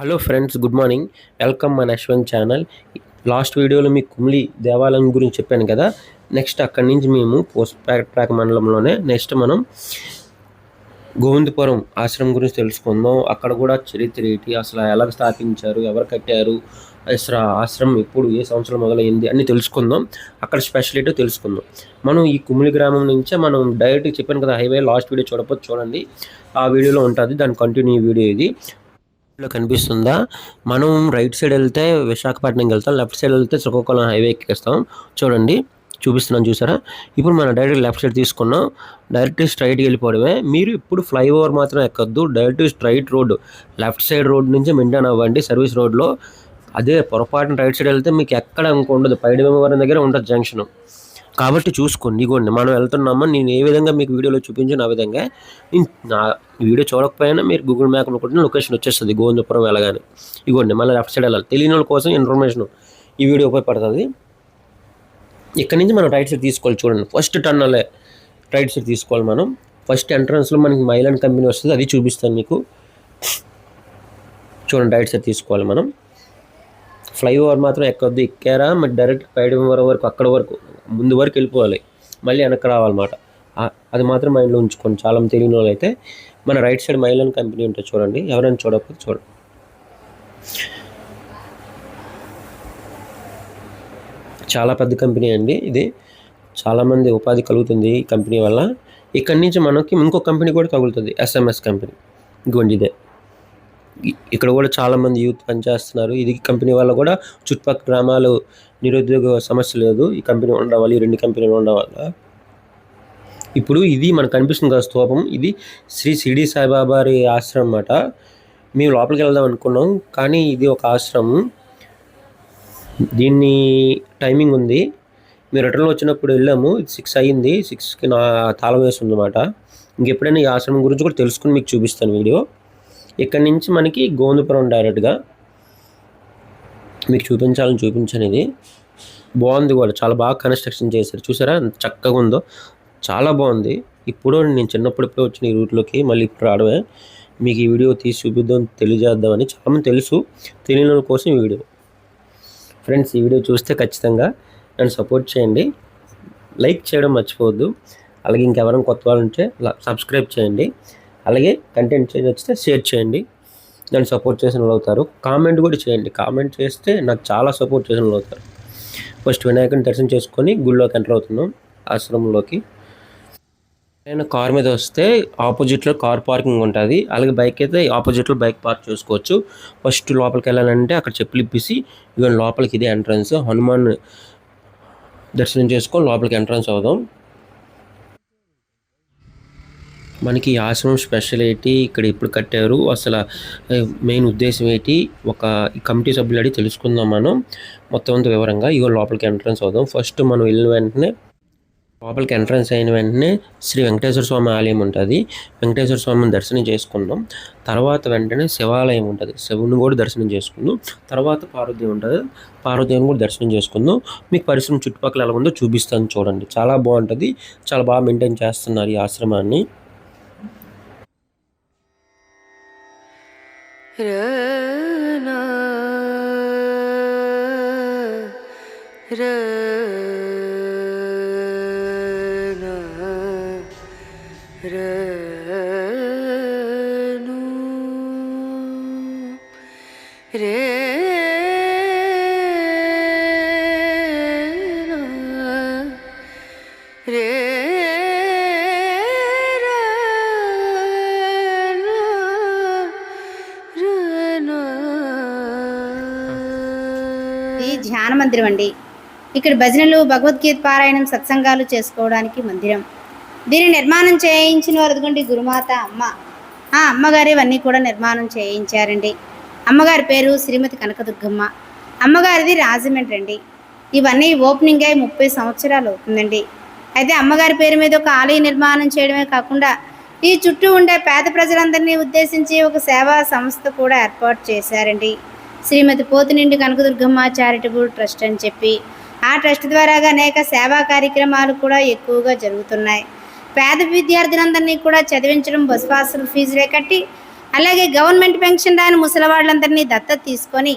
Hello friends good morning welcome మన Yashwant channel last వీడియోలో మీ కుమ్లి దేవాలయం గురించి చెప్పాను కదా. నెక్స్ట్ అక్కడి నుంచి మేము పోస్ట్ ట్రాక్ మండలంలోనే నెక్స్ట్ మనం గోవిందపురం ఆశ్రమం గురించి తెలుసుకుందాం. అక్కడ కూడా చరిత్ర ఏంటి? అసలు ఎలా స్థాపించారు? ఎవరు కట్టారు? అసలు ఆశ్రమం ఎప్పుడు ఏ సంవత్సరం మొదలైంది? అన్ని తెలుసుకుందాం. అక్కడ స్పెషాలిటీ తెలుసుకుందాం. మనం ఈ కుమిలి గ్రామం నుంచే మనం డైరెక్ట్ చెప్పాను కదా హైవే లాస్ట్ వీడియో చూడకపోతే చూడండి. ఆ వీడియోలో ఉంటుంది. దాని కంటిన్యూ వీడియో ఇది. లో కనిపిస్తుందా? మనం రైట్ సైడ్ వెళ్తే విశాఖపట్నంకి వెళ్తాం లెఫ్ట్ సైడ్ వెళ్తే శ్రీకాకుళం హైవే ఎక్కిస్తాం. చూడండి చూపిస్తున్నాను చూసారా? ఇప్పుడు మనం డైరెక్ట్ లెఫ్ట్ సైడ్ తీసుకున్నాం డైరెక్ట్ స్ట్రైట్కి వెళ్ళిపోవడమే. మీరు ఇప్పుడు ఫ్లైఓవర్ మాత్రం ఎక్కద్దు direct straight road left side road నుంచి మెయింటైన్ అవ్వండి సర్వీస్ రోడ్లో. అదే పొరపాటున రైట్ సైడ్ వెళ్తే మీకు ఎక్కడ ఉండదు పైడి భీమవరం దగ్గర ఉంటుంది జంక్షన్. కాబట్టి చూసుకోండి ఇగోండి మనం వెళ్తున్నామా? నేను ఏ విధంగా మీకు వీడియోలో చూపించాను ఆ విధంగా. నా వీడియో చూడకపోయినా మీరు గూగుల్ మ్యాప్లో కొట్టిన లొకేషన్ వచ్చేస్తుంది గోవిందపురం వెళ్ళగానే. ఇగోండి మళ్ళీ లెఫ్ట్ సైడ్ వెళ్ళాలి. తెలియని వాళ్ళ కోసం ఇన్ఫర్మేషన్ ఈ వీడియో ఉపయోగపడుతుంది. ఇక్కడ నుంచి మనం రైట్ సైడ్ తీసుకోవాలి చూడండి. ఫస్ట్ టన్నలే రైట్ సైడ్ తీసుకోవాలి మనం. ఫస్ట్ ఎంట్రన్స్లో మనకి మైలాండ్ కంపెనీ వస్తుంది అది చూపిస్తాను మీకు. చూడండి రైట్ సైడ్ తీసుకోవాలి మనం. ఫ్లైఓవర్ మాత్రం ఎక్కొద్దు ఎక్కారా మరి డైరెక్ట్ పైడవరం వరకు అక్కడ వరకు ముందు వరకు వెళ్ళిపోవాలి. మళ్ళీ వెనక్కి రావాలన్నమాట. అది మాత్రం మైండ్లో ఉంచుకోండి. చాలా మంది తెలియని వాళ్ళు అయితే మన రైట్ సైడ్ మైలాన్ కంపెనీ ఉంటుంది చూడండి. ఎవరైనా చూడకపోతే చూడండి. చాలా పెద్ద కంపెనీ అండి ఇది. చాలామంది ఉపాధి కలుగుతుంది ఈ కంపెనీ వల్ల. ఇక్కడి నుంచి మనకి ఇంకో కంపెనీ కూడా తగులుతుంది. ఎస్ఎంఎస్ కంపెనీ ఇదిగోండి ఇదే. ఇక్కడ కూడా చాలామంది యూత్ పనిచేస్తున్నారు. ఇది కంపెనీ వల్ల కూడా చుట్టుపక్కల గ్రామాలు నిరుద్యోగ సమస్య లేదు. ఈ కంపెనీ ఉండడం వల్ల ఈ రెండు కంపెనీలు ఉండడం వల్ల. ఇప్పుడు ఇది మనకు కనిపిస్తుంది కదా స్తూపం ఇది శ్రీ సిడి సాయిబాబారి ఆశ్రమం అన్నమాట. మేము లోపలికి వెళ్దాం అనుకున్నాం. కానీ ఇది ఒక ఆశ్రమం. దీన్ని టైమింగ్ ఉంది. మేము రిటర్న్లో వచ్చినప్పుడు వెళ్ళాము. సిక్స్ అయ్యింది. సిక్స్కి నా తాళం వేసి ఉందన్నమాట. ఇంకెప్పుడైనా ఈ ఆశ్రమం గురించి కూడా తెలుసుకుని మీకు చూపిస్తాను వీడియో. ఇక్కడ నుంచి మనకి గోందుపురం డైరెక్ట్గా మీకు చూపించాలని చూపించాను ఇది బాగుంది కూడా. చాలా బాగా కన్స్ట్రక్షన్ చేశారు. చూసారా? చక్కగా ఉందో. చాలా బాగుంది. ఇప్పుడు నేను చిన్నప్పుడు ఇప్పుడే వచ్చిన ఈ రూట్లోకి మళ్ళీ ఇప్పుడు రావడమే. మీకు ఈ వీడియో తీసి చూపిద్దాం తెలియజేద్దామని చాలామంది తెలుసు. తెలియని వాళ్ళ కోసం ఈ వీడియో. ఫ్రెండ్స్ ఈ వీడియో చూస్తే ఖచ్చితంగా నన్ను సపోర్ట్ చేయండి. లైక్ చేయడం మర్చిపోవద్దు. అలాగే ఇంకెవరైనా కొత్త వాళ్ళు ఉంటే సబ్స్క్రైబ్ చేయండి. అలాగే కంటెంట్ చేంజ్ వస్తే షేర్ చేయండి. నన్ను సపోర్ట్ చేసిన వాళ్ళు అవుతారు. కామెంట్ కూడా చేయండి. కామెంట్ చేస్తే నాకు చాలా సపోర్ట్ చేసిన వాళ్ళు అవుతారు. ఫస్ట్ వినాయకుని దర్శనం చేసుకొని గుళ్ళోకి ఎంటర్ అవుతున్నాం. ఆశ్రమంలోకి. నేను కార్ మీద వస్తే ఆపోజిట్లో కార్ పార్కింగ్ ఉంటుంది. అలాగే బైక్ అయితే ఆపోజిట్లో బైక్ పార్క్ చేసుకోవచ్చు. ఫస్ట్ లోపలికి వెళ్ళాలంటే అక్కడ చెప్పులు ఇప్పిసి ఇవన్నీ లోపలికి ఇదే ఎంట్రన్స్ హనుమాన్ దర్శనం చేసుకొని లోపలికి ఎంట్రన్స్ అవుదాం. మనకి ఈ ఆశ్రమం స్పెషల్ ఏంటి? ఇక్కడ ఎప్పుడు కట్టారు? అసలు మెయిన్ ఉద్దేశం ఏంటి? ఒక కమిటీ సభ్యులు అడిగి తెలుసుకుందాం మనం. మొత్తం అంత వివరంగా ఇగో లోపలికి ఎంట్రన్స్ అవుదాం. ఫస్ట్ మనం వెళ్ళిన వెంటనే లోపలికి ఎంట్రన్స్ అయిన వెంటనే శ్రీ వెంకటేశ్వర స్వామి ఆలయం ఉంటుంది. వెంకటేశ్వర స్వామిని దర్శనం చేసుకుందాం. తర్వాత వెంటనే శివాలయం ఉంటుంది. శివుని కూడా దర్శనం చేసుకుందాం. తర్వాత పార్వతి ఉంటుంది. పార్వతీని కూడా దర్శనం చేసుకుందాం. మీకు పరిశ్రమ చుట్టుపక్కల ఎలా ఉందో చూపిస్తాను చూడండి. చాలా బాగుంటుంది. చాలా బాగా మెయింటైన్ చేస్తున్నారు ఈ ఆశ్రమాన్ని. రన ధ్యాన మందిరం అండి. ఇక్కడ భజనలు భగవద్గీత పారాయణం సత్సంగాలు చేసుకోవడానికి మందిరం. దీని నిర్మాణం చేయించిన వారు అదిగోండి గురుమాత అమ్మ. ఆ అమ్మగారు ఇవన్నీ కూడా నిర్మాణం చేయించారండి. అమ్మగారి పేరు శ్రీమతి కనకదుర్గమ్మ. అమ్మగారిది రాజమండ్రి అండి. ఇవన్నీ ఓపెనింగ్ అయి ముప్పై సంవత్సరాలు అవుతుందండి. అయితే అమ్మగారి పేరు మీద ఒక ఆలయ నిర్మాణం చేయడమే కాకుండా ఈ చుట్టూ ఉండే పేద ప్రజలందరినీ ఉద్దేశించి ఒక సేవా సంస్థ కూడా ఏర్పాటు చేశారండి. శ్రీమతి పోతినిండి కనకదుర్గమ్మ చారిటబుల్ ట్రస్ట్ అని చెప్పి. ఆ ట్రస్ట్ ద్వారాగా అనేక సేవా కార్యక్రమాలు కూడా ఎక్కువగా జరుగుతున్నాయి. పేద విద్యార్థులందరినీ కూడా చదివించడం బస్ పాసులు ఫీజులే కట్టి అలాగే గవర్నమెంట్ పెన్షన్ రాని ముసలివాళ్ళందరినీ దత్తత తీసుకొని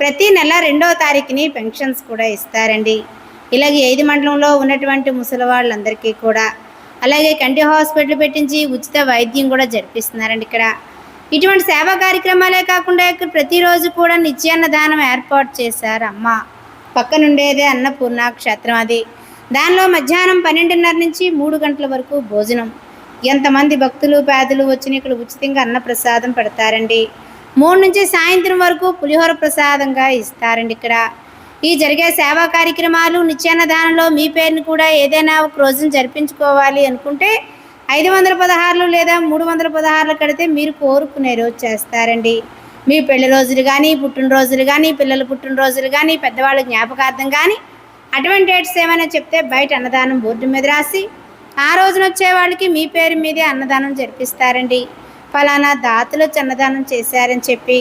ప్రతి నెల రెండవ తారీఖుని పెన్షన్స్ కూడా ఇస్తారండి. ఇలాగే ఐదు మండలంలో ఉన్నటువంటి ముసలి వాళ్ళందరికీ కూడా. అలాగే కంటి హాస్పిటల్ పెట్టించి ఉచిత వైద్యం కూడా జరిపిస్తున్నారండి ఇక్కడ. ఇటువంటి సేవా కార్యక్రమాలే కాకుండా ఇక్కడ ప్రతిరోజు కూడా నిత్యాన్నదానం ఏర్పాటు చేశారు. అమ్మ పక్కనుండేదే అన్నపూర్ణ క్షేత్రం అది. దానిలో మధ్యాహ్నం పన్నెండున్నర నుంచి మూడు గంటల వరకు భోజనం. ఎంతమంది భక్తులు పేదలు వచ్చిన ఇక్కడ ఉచితంగా అన్న ప్రసాదం పెడతారండి. మూడు నుంచి సాయంత్రం వరకు పులిహోర ప్రసాదంగా ఇస్తారండి ఇక్కడ. ఈ జరిగే సేవా కార్యక్రమాలు నిత్యాన్నదానంలో మీ పేరుని కూడా ఏదైనా ఒక రోజున జరిపించుకోవాలి అనుకుంటే ఐదు వందల పదహారులు లేదా మూడు వందల పదహారులు కడితే మీరు కోరుకునే రోజు చేస్తారండి. మీ పెళ్ళి రోజులు కానీ పుట్టినరోజులు కానీ పిల్లల పుట్టినరోజులు కానీ పెద్దవాళ్ళ జ్ఞాపకార్థం కానీ అటువంటి డేట్స్ ఏమైనా చెప్తే బయట అన్నదానం బోర్డు మీద రాసి ఆ రోజున వచ్చే వాళ్ళకి మీ పేరు మీదే అన్నదానం జరిపిస్తారండి. ఫలానా దాతలు వచ్చి అన్నదానం చేశారని చెప్పి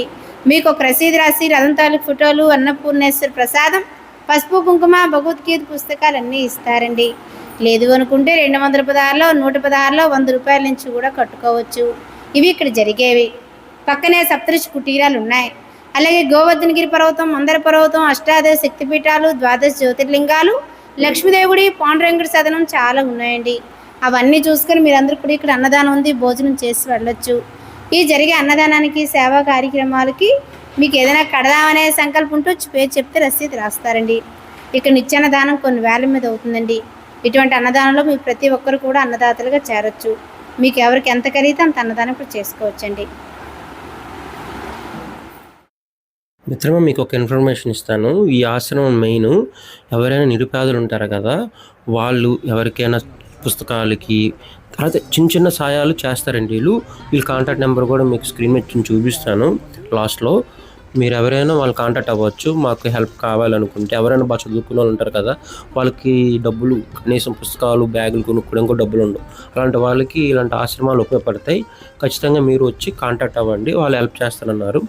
మీకు ఒక రసీదు రాసి రథం తాలూకు ఫోటోలు అన్నపూర్ణేశ్వర ప్రసాదం పసుపు కుంకుమ భగవద్గీత పుస్తకాలు అన్నీ ఇస్తారండి. లేదు అనుకుంటే రెండు వందల పదహారులో నూట పదహారులో వంద రూపాయల నుంచి కూడా కట్టుకోవచ్చు. ఇవి ఇక్కడ జరిగేవి. పక్కనే సప్తఋషి కుటీరాలు ఉన్నాయి. అలాగే గోవర్ధనగిరి పర్వతం మందర పర్వతం అష్టాదశ శక్తిపీఠాలు ద్వాదశ జ్యోతిర్లింగాలు లక్ష్మీదేవుడి పాండురంగుడి సదనం చాలా ఉన్నాయండి. అవన్నీ చూసుకొని మీరందరూ కూడా ఇక్కడ అన్నదానం ఉంది భోజనం చేసి వెళ్ళొచ్చు. ఈ జరిగే అన్నదానానికి సేవా కార్యక్రమాలకి మీకు ఏదైనా కడదామనే సంకల్పం ఉంటే పేరు చెప్తే రసీదు రాస్తారండి. ఇక్కడ నిత్యాన్నదానం కొన్ని వేల మీద అవుతుందండి. ఇటువంటి అన్నదానంలో మీ ప్రతి ఒక్కరు కూడా అన్నదాతలుగా చేరొచ్చు. మీకు ఎవరికి ఎంత కలిగితే అంత అన్నదానం ఇప్పుడు చేసుకోవచ్చండి. మిత్రమా మీకు ఒక ఇన్ఫర్మేషన్ ఇస్తాను. ఈ ఆశ్రమం మెయిన్ ఎవరైనా నిరుపేదలు ఉంటారు కదా వాళ్ళు ఎవరికైనా పుస్తకాలకి తర్వాత చిన్న చిన్న సాయాలు చేస్తారండి వీళ్ళు. వీళ్ళ కాంటాక్ట్ నెంబర్ కూడా మీకు స్క్రీన్ మీద చూపిస్తాను లాస్ట్లో. మీరు ఎవరైనా వాళ్ళు కాంటాక్ట్ అవ్వచ్చు మాకు హెల్ప్ కావాలనుకుంటే. ఎవరైనా బాగా చదువుకున్న వాళ్ళు ఉంటారు కదా వాళ్ళకి డబ్బులు కనీసం పుస్తకాలు బ్యాగులు కొనుక్కోవడం కూడా డబ్బులు ఉండవు. అలాంటి వాళ్ళకి ఇలాంటి ఆశ్రమాలు ఉపయోగపడతాయి. ఖచ్చితంగా మీరు వచ్చి కాంటాక్ట్ అవ్వండి వాళ్ళు హెల్ప్ చేస్తారన్నారు.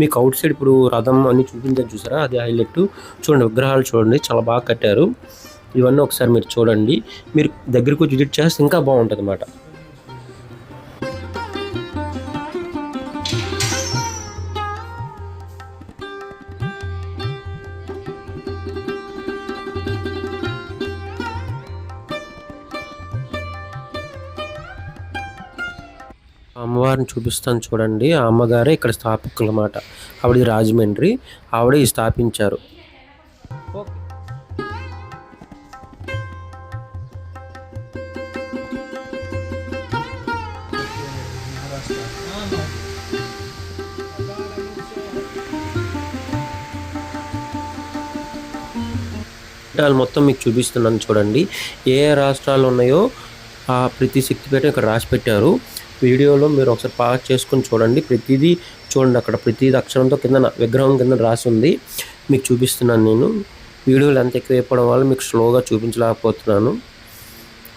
మీకు అవుట్ సైడ్ ఇప్పుడు రథం అని చూపించాను చూసారా? అది హైలైట్. చూడండి విగ్రహాలు చూడండి చాలా బాగా కట్టారు. ఇవన్నీ ఒకసారి మీరు చూడండి. మీరు దగ్గరికి వచ్చి విజిట్ చేస్తే ఇంకా బాగుంటుంది అన్నమాట అమ్మవారిని చూపిస్తాను చూడండి. ఆ అమ్మగారే ఇక్కడ స్థాపకులు అన్నమాట ఆవిడ రాజమండ్రి. ఆవిడ ఈ స్థాపించారు. పీఠాలు మొత్తం మీకు చూపిస్తున్నాను చూడండి. ఏ ఏ రాష్ట్రాలు ఉన్నాయో ఆ ప్రతి శక్తిపీఠం ఇక్కడ రాసి పెట్టారు. వీడియోలో మీరు ఒకసారి పాస్ చేసుకొని చూడండి. ప్రతిదీ చూడండి అక్కడ ప్రతిదీ అక్షరంతో కింద విగ్రహం కింద రాసి ఉంది. మీకు చూపిస్తున్నాను నేను. వీడియోలు ఎంత ఎక్కువ అయిపోవడం వల్ల మీకు స్లోగా చూపించలేకపోతున్నాను.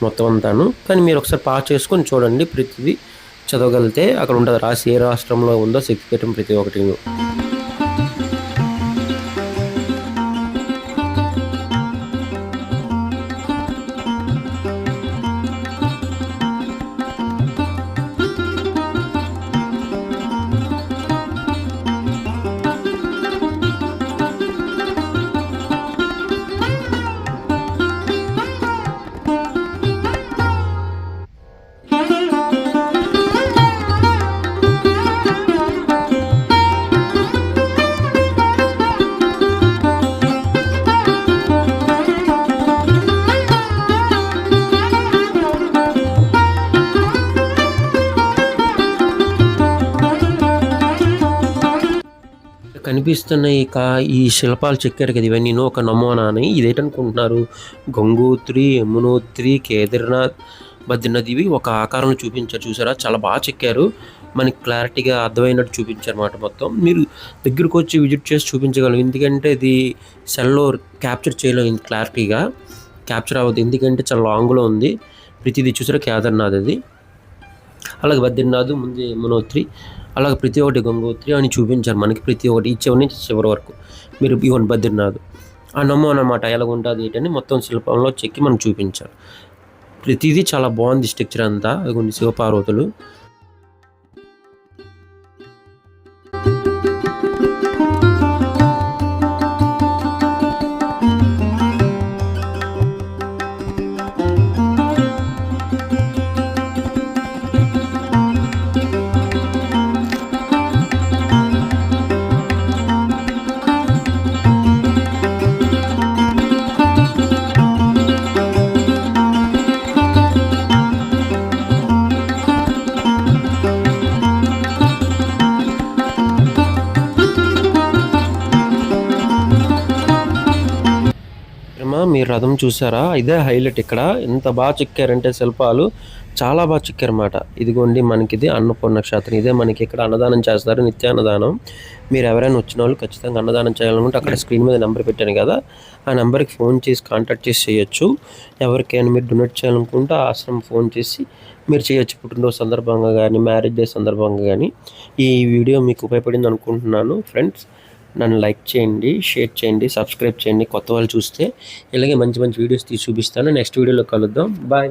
మొత్తం అంతాను. కానీ మీరు ఒకసారి పాస్ చేసుకొని చూడండి. ప్రతిదీ చదవగలిగితే అక్కడ ఉంటుంది. రాసి ఏ రాష్ట్రంలో ఉందో శక్తిపీఠం ప్రతి ఒక్కటి కనిపిస్తున్న ఈ కా ఈ శిల్పాలు చెక్కారు కదా ఇవన్నీ. ఒక నమూనా అని ఇదేటనుకుంటున్నారు? గంగోత్రి యమునోత్రి కేదార్నాథ్ బద్రీనాథ్ ఇవి ఒక ఆకారంలో చూపించారు. చూసారా? చాలా బాగా చెక్కారు. మనకి క్లారిటీగా అర్థమైనట్టు చూపించారు అన్నమాట మొత్తం. మీరు దగ్గరకు వచ్చి విజిట్ చేసి చూపించగలరు. ఎందుకంటే ఇది సెల్లో క్యాప్చర్ చేయలేదు క్లారిటీగా. క్యాప్చర్ అవ్వదు. ఎందుకంటే చాలా లాంగ్లో ఉంది. ప్రతిదీ చూసారా? కేదార్నాథ్ అది. అలాగే బద్రీనాథ్ ముందు యమునోత్రి. అలాగే ప్రతి ఒక్కటి గంగోత్రి అని చూపించారు. మనకి ప్రతి ఒక్కటి ఈ నుంచి చివరి వరకు. మీరు ఇవన్నీ బద్రీనాథ్. ఆ నమ్మం అనమాట ఎలాగుంటుంది ఏంటని మొత్తం శిల్పంలో చెక్కి మనకు చూపించారు ప్రతిదీ చాలా బాగుంది స్ట్రక్చర్ అంతా. అది కొన్ని శివపార్వతులు. మీరు రథం చూసారా? ఇదే హైలైట్ ఇక్కడ. ఎంత బాగా చిక్కారంటే శిల్పాలు. చాలా బాగా చిక్కారన్నమాట. ఇదిగోండి మనకి ఇది అన్నపూర్ణ క్షేత్రం ఇదే మనకి ఇక్కడ అన్నదానం చేస్తారు. నిత్య అన్నదానం మీరు ఎవరైనా వచ్చిన వాళ్ళు ఖచ్చితంగా అన్నదానం చేయాలనుకుంటే అక్కడ స్క్రీన్ మీద నెంబర్ పెట్టాను కదా. ఆ నెంబర్కి ఫోన్ చేసి కాంటాక్ట్ చేసి చేయొచ్చు. ఎవరికైనా మీరు డొనేట్ చేయాలనుకుంటే ఆ ఆశ్రమం ఫోన్ చేసి మీరు చేయొచ్చు. పుట్టినరోజు సందర్భంగా కానీ మ్యారేజ్ డే సందర్భంగా కానీ ఈ వీడియో మీకు ఉపయోగపడింది అనుకుంటున్నాను ఫ్రెండ్స్ నన్ను లైక్ చేయండి షేర్ చేయండి సబ్స్క్రైబ్ చేయండి కొత్త వాళ్ళు చూస్తే ఇలాగే మంచి మంచి వీడియోస్ తీసి చూపిస్తాను. నెక్స్ట్ వీడియోలో కలుద్దాం. బాయ్.